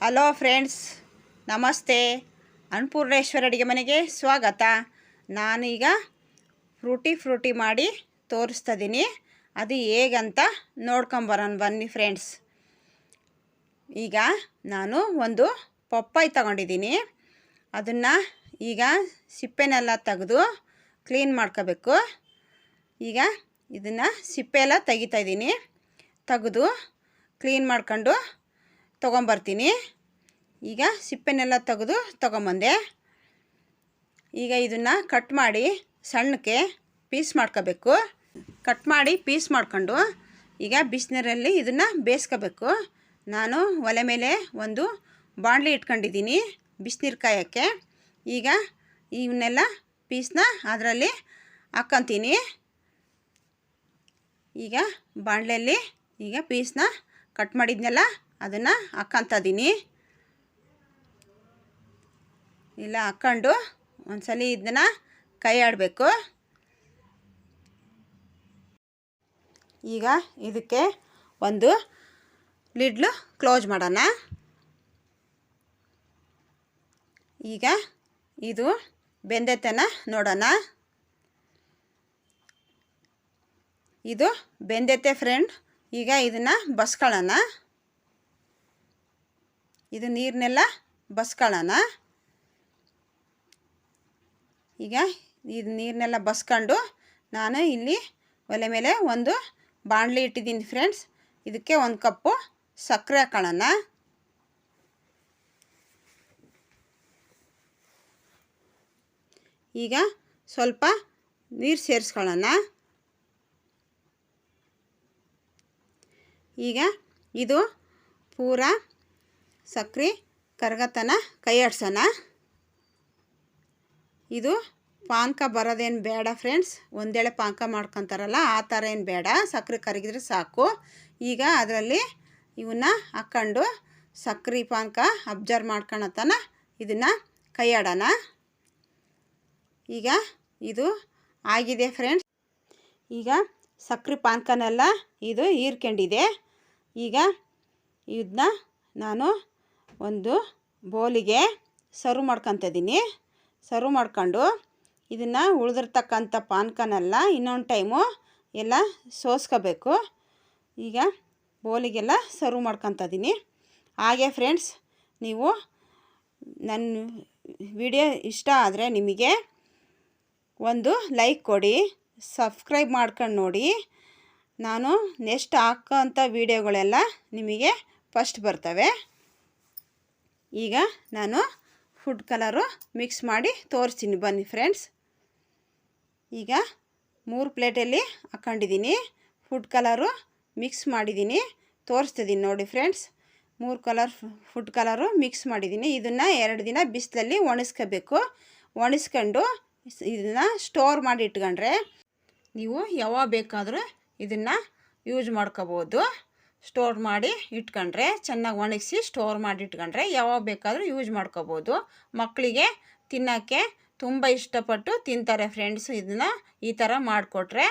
Hello friends ನಮಸ್ತೆ. ಅನ್ನಪೂರ್ಣೇಶ್ವರ ಅಡುಗೆ ಮನೆಗೆ ಸ್ವಾಗತ. ನಾನೀಗ ಫ್ರೂಟಿ ಫ್ರೂಟಿ ಮಾಡಿ ತೋರಿಸ್ತಾ ಇದ್ದೀನಿ ಅದು ಹೇಗಂತ ನೋಡ್ಕೊಂಬರೋಣ ಬನ್ನಿ ಫ್ರೆಂಡ್ಸ್ ಈಗ ನಾನು ಒಂದು ಪಪ್ಪಾಯಿ ತಗೊಂಡಿದ್ದೀನಿ. ಅದನ್ನು ಈಗ ಸಿಪ್ಪೆನೆಲ್ಲ ತೆಗೆದು ಕ್ಲೀನ್ ಮಾಡ್ಕೋಬೇಕು. ಈಗ ಇದನ್ನು ಸಿಪ್ಪೆ ಎಲ್ಲ ತೆಗಿತಾಯಿದ್ದೀನಿ ತೆಗೆದು ಕ್ಲೀನ್ ಮಾಡ್ಕೊಂಡು ತೊಗೊಂಬರ್ತೀನಿ. ಈಗ ಸಿಪ್ಪೆನೆಲ್ಲ ತೆಗೆದು ತೊಗೊಂಬಂದೆ. ಈಗ ಇದನ್ನು ಕಟ್ ಮಾಡಿ ಸಣ್ಣಕ್ಕೆ ಪೀಸ್ ಮಾಡ್ಕೋಬೇಕು. ಕಟ್ ಮಾಡಿ ಪೀಸ್ ಮಾಡ್ಕೊಂಡು ಈಗ ಬಿಸಿನೀರಲ್ಲಿ ಇದನ್ನು ಬೇಯಿಸ್ಕೋಬೇಕು. ನಾನು ಒಲೆ ಮೇಲೆ ಒಂದು ಬಾಣಲಿ ಇಟ್ಕೊಂಡಿದ್ದೀನಿ ಬಿಸಿನೀರು ಕಾಯೋಕ್ಕೆ. ಈಗ ಇವನ್ನೆಲ್ಲ ಪೀಸ್ನ ಅದರಲ್ಲಿ ಹಾಕ್ಕೊತೀನಿ. ಈಗ ಬಾಣಲೆಯಲ್ಲಿ ಈಗ ಪೀಸ್ನ ಕಟ್ ಮಾಡಿದ್ನೆಲ್ಲ ಅದನ್ನು ಹಾಕ್ಕಂತದೀನಿ ಇಲ್ಲ ಹಾಕ್ಕೊಂಡು ಒಂದ್ಸಲಿ ಇದನ್ನ ಕೈ ಆಡಬೇಕು ಈಗ ಇದಕ್ಕೆ ಒಂದು ಲಿಡ್ಲು ಕ್ಲೋಸ್ ಮಾಡೋಣ. ಈಗ ಇದು ಬೆಂದೆತನ ನೋಡೋಣ. ಇದು ಬೆಂದೈತೆ ಫ್ರೆಂಡ್ ಈಗ ಇದನ್ನು ಬಸ್ಕೊಳ್ಳೋಣ. ಇದು ನೀರನ್ನೆಲ್ಲ ಬಸ್ಕೊಳ್ಳೋಣ ಈಗ ಇದು ನೀರನ್ನೆಲ್ಲ ಬಸ್ಕೊಂಡು ನಾನು ಇಲ್ಲಿ ಒಲೆ ಮೇಲೆ ಒಂದು ಬಾಣಲಿ ಇಟ್ಟಿದ್ದೀನಿ ಫ್ರೆಂಡ್ಸ್. ಇದಕ್ಕೆ ಒಂದು ಕಪ್ಪು ಸಕ್ಕರೆ ಹಾಕೊಳ್ಳೋಣ ಈಗ ಸ್ವಲ್ಪ ನೀರು ಸೇರಿಸ್ಕೊಳ್ಳೋಣ ಈಗ ಇದು ಪೂರ ಸಕ್ರೆ, ಕರಗತನ ಕೈ ಆಡ್ಸೋಣ ಇದು ಪಾನಕ ಬರೋದೇನು ಬೇಡ ಫ್ರೆಂಡ್ಸ್. ಒಂದೇಳೆ ಪಾಂಕ ಮಾಡ್ಕೊತಾರಲ್ಲ, ಆ ಥರ ಏನು ಬೇಡ. ಸಕ್ಕರೆ ಕರಗಿದ್ರೆ ಸಾಕು. ಈಗ ಅದರಲ್ಲಿ ಇವನ್ನ ಹಾಕ್ಕೊಂಡು ಸಕ್ರೆ ಪಾನಕ ಅಬ್ಸರ್ವ್ ಮಾಡ್ಕೊಳತನ ಇದನ್ನು ಕೈಯಾಡೋಣ. ಈಗ ಇದು ಆಗಿದೆ ಫ್ರೆಂಡ್ಸ್. ಈಗ ಸಕ್ರೆ ಪಾನಕನೆಲ್ಲ ಇದು ಹೀರ್ಕೊಂಡಿದೆ. ಈಗ ಇದನ್ನ ನಾನು ಒಂದು ಬೌಲಿಗೆ ಸರ್ವ್ ಮಾಡ್ಕೊತಿದ್ದೀನಿ ಸರ್ವ್ ಮಾಡ್ಕೊಂಡು ಇದನ್ನು ಉಳಿದಿರ್ತಕ್ಕಂಥ ಪಾನ್ಕನೆಲ್ಲ ಇನ್ನೊಂದು ಟೈಮು ಎಲ್ಲ ಸೋಸ್ಕೋಬೇಕು. ಈಗ ಬೌಲಿಗೆಲ್ಲ ಸರ್ವ್ ಮಾಡ್ಕೊತಿದ್ದೀನಿ ಹಾಗೆ ಫ್ರೆಂಡ್ಸ್, ನೀವು ನನ್ನ ವಿಡಿಯೋ ಇಷ್ಟ ಆದರೆ ನಿಮಗೆ ಒಂದು ಲೈಕ್ ಕೊಡಿ, ಸಬ್ಸ್ಕ್ರೈಬ್ ಮಾಡ್ಕೊಂಡು ನೋಡಿ. ನಾನು ನೆಕ್ಸ್ಟ್ ಹಾಕೋಂಥ ವೀಡಿಯೋಗಳೆಲ್ಲ ನಿಮಗೆ ಫಸ್ಟ್ ಬರ್ತವೆ. ಈಗ ನಾನು ಫುಡ್ ಕಲರು ಮಿಕ್ಸ್ ಮಾಡಿ ತೋರಿಸ್ತೀನಿ. ಬನ್ನಿ ಫ್ರೆಂಡ್ಸ್ ಈಗ ಮೂರು ಪ್ಲೇಟಲ್ಲಿ ಹಾಕ್ಕೊಂಡಿದ್ದೀನಿ ಫುಡ್ ಕಲರು ಮಿಕ್ಸ್ ಮಾಡಿದ್ದೀನಿ. ತೋರಿಸ್ತಿದ್ದೀನಿ ನೋಡಿ ಫ್ರೆಂಡ್ಸ್ ಮೂರು ಕಲರ್ ಫುಡ್ ಕಲರು ಮಿಕ್ಸ್ ಮಾಡಿದ್ದೀನಿ. ಇದನ್ನು ಎರಡು ದಿನ ಬಿಸಿಲಲ್ಲಿ ಒಣಸ್ಕೋಬೇಕು. ಒಣಸ್ಕೊಂಡು ಇದನ್ನು ಸ್ಟೋರ್ ಮಾಡಿ ಇಟ್ಕೊಂಡ್ರೆ ನೀವು ಯಾವಾಗ ಬೇಕಾದರೂ ಇದನ್ನು ಯೂಸ್ ಮಾಡ್ಕೋಬೋದು. ಸ್ಟೋರ್ ಮಾಡಿ ಇಟ್ಕೊಂಡ್ರೆ, ಚೆನ್ನಾಗಿ ಒಣಗಿಸಿ ಸ್ಟೋರ್ ಮಾಡಿ ಇಟ್ಕೊಂಡ್ರೆ ಯಾವಾಗ ಬೇಕಾದರೂ ಯೂಸ್ ಮಾಡ್ಕೋಬೋದು. ಮಕ್ಕಳಿಗೆ ತಿನ್ನೋಕ್ಕೆ ತುಂಬ ಇಷ್ಟಪಟ್ಟು ತಿಂತಾರೆ ಫ್ರೆಂಡ್ಸು ಇದನ್ನು ಈ ಥರ ಮಾಡಿಕೊಟ್ರೆ.